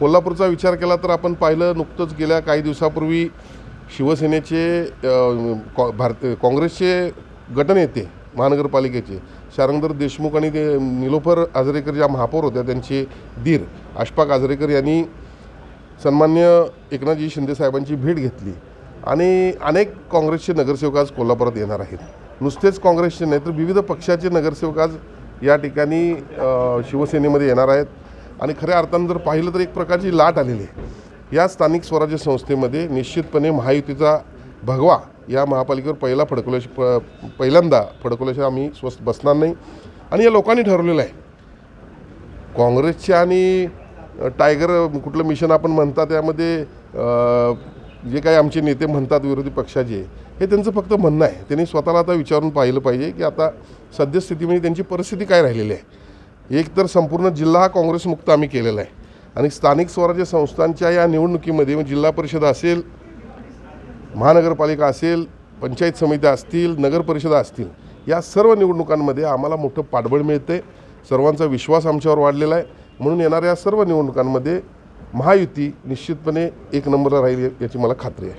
कोल्हापूरचा विचार केला तर आपण पाहिलं नुकतंच गेल्या काही दिवसापूर्वी शिवसेनेचे कॉ भारतीय काँग्रेसचे गटनेते महानगरपालिकेचे शारंगधर देशमुख आणि ते निलोफर आजरेकर ज्या महापौर होत्या त्यांचे धीर अशफाक आजरेकर यांनी सन्मान्य एकनाथजी शिंदेसाहेबांची भेट घेतली. आणि अनेक काँग्रेसचे नगरसेवक आज कोल्हापुरात येणार आहेत. नुसतेच काँग्रेसचे नाही तर विविध पक्षाचे नगरसेवक आज या ठिकाणी शिवसेनेमध्ये येणार आहेत. आणि खऱ्या अर्थानं जर पाहिलं तर एक प्रकारची लाट आलेली आहे. या स्थानिक स्वराज्य संस्थेमध्ये निश्चितपणे महायुतीचा भगवा या महापालिकेवर पहिला फडकवल्याशी प पहिल्यांदा फडकवल्याशिवाय आम्ही स्वस्त बसणार नाही. आणि या लोकांनी ठरवलेलं आहे. काँग्रेसचे आणि टायगर कुठलं मिशन आपण म्हणता त्यामध्ये जे काही आमचे नेते म्हणतात विरोधी पक्षाचे हे त्यांचं फक्त म्हणणं आहे. त्यांनी स्वतःला आता विचारून पाहिलं पाहिजे की आता सद्यस्थितीमध्ये त्यांची परिस्थिती काय राहिलेली आहे. एक तर संपूर्ण जिल्हा हा काँग्रेसमुक्त आम्ही केलेला आहे. आणि स्थानिक स्वराज्य संस्थांच्या या निवडणुकीमध्ये म्हणजे जिल्हा परिषद असेल महानगरपालिका असेल पंचायत समित्या असतील नगरपरिषदा असतील या सर्व निवडणुकांमध्ये आम्हाला मोठं पाठबळ मिळते सर्वांचा विश्वास आमच्यावर वाढलेला आहे. म्हणून येणाऱ्या सर्व निवडणुकांमध्ये महायुती निश्चितपणे एक नंबरला राहील याची मला खात्री आहे.